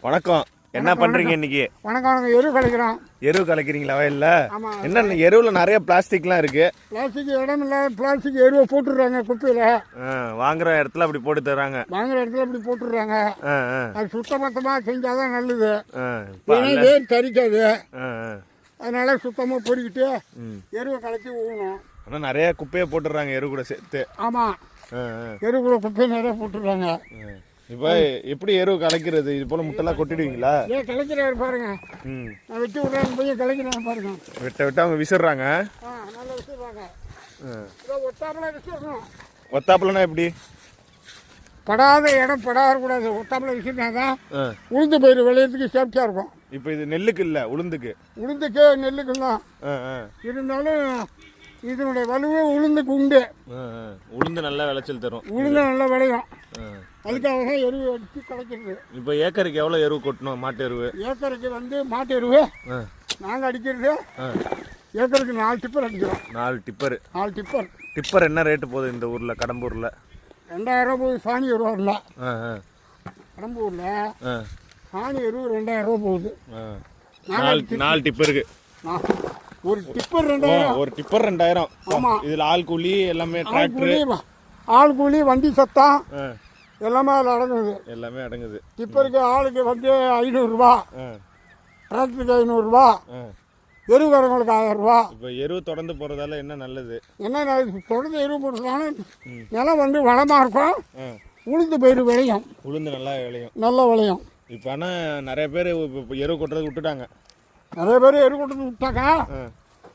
வணக்கம். என்ன பண்றீங்க இன்னைக்கு? வணக்கம் வணக்கம். எரு கலைக்கிறோம். எருவு கலக்கிறீங்களா? ஆமா. என்ன எருவுல நிறைய பிளாஸ்டிக்லாம் இருக்கு. பிளாஸ்டிக் இடம் இல்லாத பிளாஸ்டிக் எருவை போட்டுடுறாங்க குப்பையில். வாங்குற இடத்துல அப்படி போட்டு தராங்க வாங்குற இடத்துல இப்படி போட்டுடுறாங்க. அது சுத்தமத்தமாக செஞ்சால் தான் நல்லது. வேர் தரிக்காது. அதனால சுத்தமாக பொறிக்கிட்டு. எருவை கலக்கி ஊகணும் ஆனா நிறைய குப்பையை போட்டுடுறாங்க எரு கூட சேர்த்து. ஆமாம் ஆ, எருவுக்குள்ள குப்பையை நிறைய போட்டுடுறாங்க. இப்ப எப்படி எருவு கலக்கிறது? இது போல முட்டெல்லாம் கொட்டிடுவீங்களா? ஏன் கலைக்கிறாரு பாருங்க. ம். நான் வெட்டி விட்றேன் போய் கலைக்கிறாங்க பாருங்க. விட்ட விட்டு அவங்க விசிறாங்க? ஆ நல்லா. இதை ஒத்தாப்பில் வச்சிடணும் ஒத்தாப்புலனா எப்படி? படாத இடம் படாதக்கூடாது. ஒத்தாப்பில் வச்சுருந்தாங்க ஆ. உளுந்து பயிர் விளையத்துக்கு சேஃப்டியாக இருக்கும். இப்ப இது நெல்லுக்கு இல்ல உளுந்துக்கு. உளுந்துக்கு நெல்லுக்கெல்லாம் ஆ, ஆ. இருந்தாலும் இதனுடைய வலுவே ஆ, ஆ. உளுந்து நல்லா விளைச்சல் தரும். உளுந்து நல்லா விளையும். அதுக்காக தான் எருவு அடித்து கிடைக்கிறது இப்ப ஏக்கருக்கு எவ்வளவு எருவு கொட்டணும் மாட்டு எருவு? ஏக்கருக்கு வந்து மாட்டு எருவு. நாங்கள் அடிக்கிறது. ஏக்கருக்கு நாலு டிப்பர் அடிக்கிறோம். நாலு டிப்பர். நாலு டிப்பர். டிப்பர் என்ன ரேட்டு போகுது இந்த ஊர்ல கடம்பூர்ல? ரெண்டாயிரம் போகுது சாணி எருவா ஆ, கடம்பூரில் சாணி எருவு ரெண்டாயிரம் ரூபா போகுது. நாலு நாலு டிப்பருக்கு. ஒரு டிப்பர் ரெண்டாயிரம். ஒரு டிப்பர் ரெண்டாயிரம். ஆமா. இதுல ஆள் கூலி எல்லாமே டிராக்டர் ஆள் கூலி வண்டி சத்தம். எல்லாமே அதில் அடங்குது. எல்லாமே அடங்குது. டிப்பருக்கு ஆளுக்கு வந்து ஐநூறுரூவா. டிராக்டருக்கு ஐநூறுரூவா. எருவுக்காரங்களுக்கு ஆயிரம் ரூபா இப்ப எருவு தொடர்ந்து போறதால என்ன நல்லது? என்ன தொடர்ந்து எருவு போட்டுருக்காங்க நிலம் வந்து வளமாக இருக்கும். உளுந்து பயிர் விளையும். உளுந்து நல்லா விளையும். நல்லா விளையும். இப்ப ஆனா நிறைய பேர் இப்ப எருவு கொட்டுறது விட்டுட்டாங்க. நிறைய பேர் எரு கொண்டு வந்து விட்டாக்கா ஆ.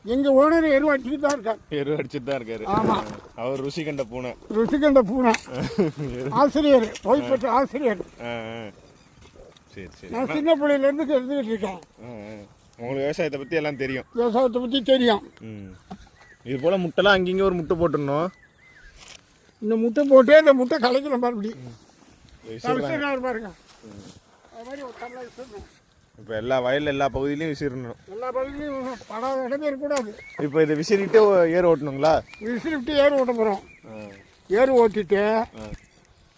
எங்கள் ஓனர் எரு அடிச்சுட்டு தான் இருக்கார். எருவு அடிச்சுட்டு தான் இருக்காரு. ஆமாம் அவர் ருசி கண்ட பூனை. ருசிகண்ட பூனை. ஆசிரியர் ஓய்வு பெற்ற ஆசிரியர். சரி சரி. நான் சின்ன பிள்ளையிலேருந்து தெரிஞ்சுக்கிட்டு இருக்கேன். ஆ, ஆ. உங்களுக்கு விவசாயத்தை பத்தி எல்லாம் தெரியும். விவசாயத்தை பற்றி தெரியும். இது போல முட்டைலாம் அங்கங்க ஒரு முட்டை போட்டுடணும். இந்த முட்டை போட்டு இந்த முட்டை கலைக்கிற மறுபடி விசிறுறாங்க. விசிறினார் பாருங்க. அது மாதிரி ஒரு இப்போ எல்லா வயல்ல எல்லா பகுதியிலையும் விசிறணும் எல்லா பகுதியிலையும் படாத இடமே இருக்கக்கூடாது. இப்போ இதை விசிறிட்டு ஏர் ஓட்டணுங்களா? விசிறிட்டு ஏர் ஓட்ட போகிறோம் ஏர் ஓட்டிட்டு.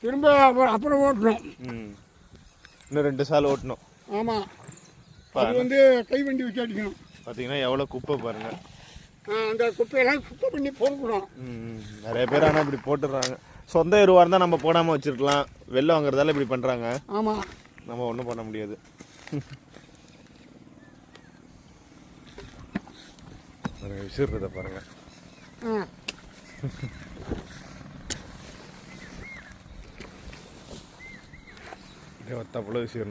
திரும்ப அப்புறம் அப்புறம் ஓட்டணும். இன்னும் ரெண்டு சால் ஓட்டணும். ஆமாம் அது வந்து கை வண்டி வச்சு அடிக்கணும். பார்த்தீங்கன்னா எவ்வளோ குப்பை பாருங்க. ஆ, அந்த குப்பையெல்லாம் சுத்தம் பண்ணி ம். நிறைய பேர் ஆனால் இப்படி போட்டுடுறாங்க. சொந்த எருவாக இருந்தால் நம்ம போடாமல் வச்சிருக்கலாம். வெளில வாங்குறதால இப்படி பண்ணுறாங்க ஆமாம் நம்ம ஒன்றும் பண்ண முடியாது. விசிறுறத பாருங்க. ஒத்தாப்புல விசிறணும்